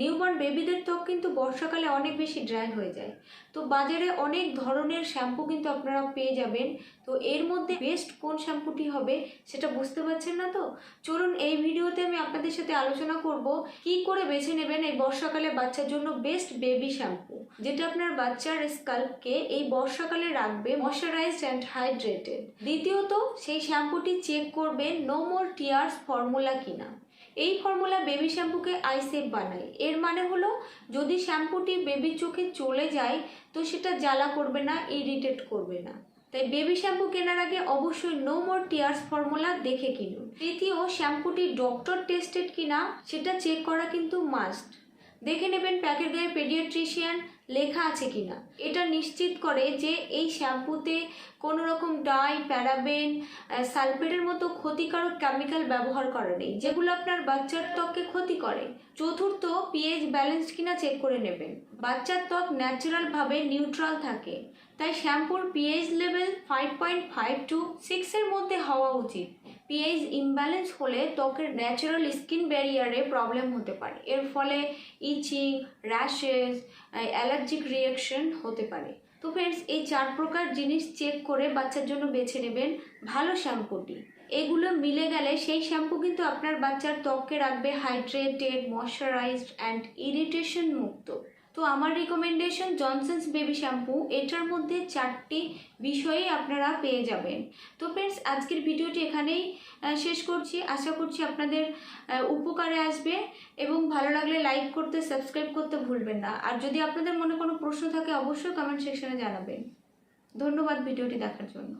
Newborn বেবিদের ত্বক কিন্তু বর্ষাকালে অনেক বেশি ড্রাই হয়ে যায়। তো বাজারে অনেক ধরনের শ্যাম্পু কিন্তু আপনারা পেয়ে যাবেন। তো এর মধ্যে বেস্ট কোন শ্যাম্পুটি হবে সেটা বুঝতে পারছেন না তো? চলুন এই ভিডিওতে আমি আপনাদের সাথে আলোচনা করব কি করে বেছে নেবেন এই বর্ষাকালে বাচ্চার জন্য বেস্ট বেবি শ্যাম্পু যেটা আপনার বাচ্চার স্কাল্পকে এই বর্ষাকালে রাখবে ময়শ্চারাইজড অ্যান্ড হাইড্রেটেড দ্বিতীয়ত, সেই শ্যাম্পুটি চেক করবে নো মোর টিয়ার্স ফর্মুলা কিনা। এই ফর্মুলা বেবি শ্যাম্পুকে আইসেফ বানায়। এর মানে হলো, যদি শ্যাম্পুটি বেবির চোখে চলে যায়, তো সেটা জ্বালা করবে না ইরিটেট করবে না। তাই বেবি শ্যাম্পু কেনার আগে অবশ্যই নো মোর টিয়ার্স ফর্মুলা দেখে কিনুন। তৃতীয় শ্যাম্পুটি ডক্টর টেস্টেড কিনা, সেটা চেক করা কিন্তু মাস্ট দেখে নেবেন প্যাকেট গায়ে পেডিয়াট্রিশিয়ান লেখা আছে কিনা। এটা নিশ্চিত করে যে এই শ্যাম্পুতে কোনো রকম ডাই, প্যারাবেন সালফেটের মতো ক্ষতিকারক কেমিক্যাল ব্যবহার করা নেই, যেগুলো আপনার বাচ্চার ত্বককে ক্ষতি করে। চতুর্থ পিএইচ ব্যালেন্স কিনা চেক করে নেবেন। বাচ্চার ত্বক ন্যাচারালভাবে নিউট্রাল থাকে, তাই শ্যাম্পুর pH level five point five to সিক্সের মধ্যে হওয়া উচিত। পিএইচ ইমব্যালেন্স হলে ত্বকের ন্যাচারাল স্কিন ব্যারিয়ারে প্রবলেম হতে পারে। এর ফলে ইচিং র্যাশেস অ্যালার্জিক রিয়াকশন হতে পারে। তো ফ্রেন্ডস এই চার প্রকার জিনিস চেক করে বাচ্চার জন্য বেছে নেবেন ভালো শ্যাম্পুটি এগুলো মিলে গেলে সেই শ্যাম্পু কিন্তু আপনার বাচ্চার ত্বককে রাখবে হাইড্রেটেড ময়শ্চারাইজড অ্যান্ড ইরিটেশন মুক্ত। তো আমার রিকমেন্ডেশন জনসন্স বেবি শ্যাম্পু এটার মধ্যে চারটি বিষয়ই আপনারা পেয়ে যাবেন। তো ফ্রেন্ডস আজকের ভিডিওটি এখানেই শেষ করছি। আশা করছি আপনাদের উপকারে আসবে এবং ভালো লাগলে লাইক করতে সাবস্ক্রাইব করতে ভুলবেন না। আর যদি আপনাদের মনে কোনো প্রশ্ন থাকে, অবশ্যই কমেন্ট সেকশনে জানাবেন। ধন্যবাদ ভিডিওটি দেখার জন্য।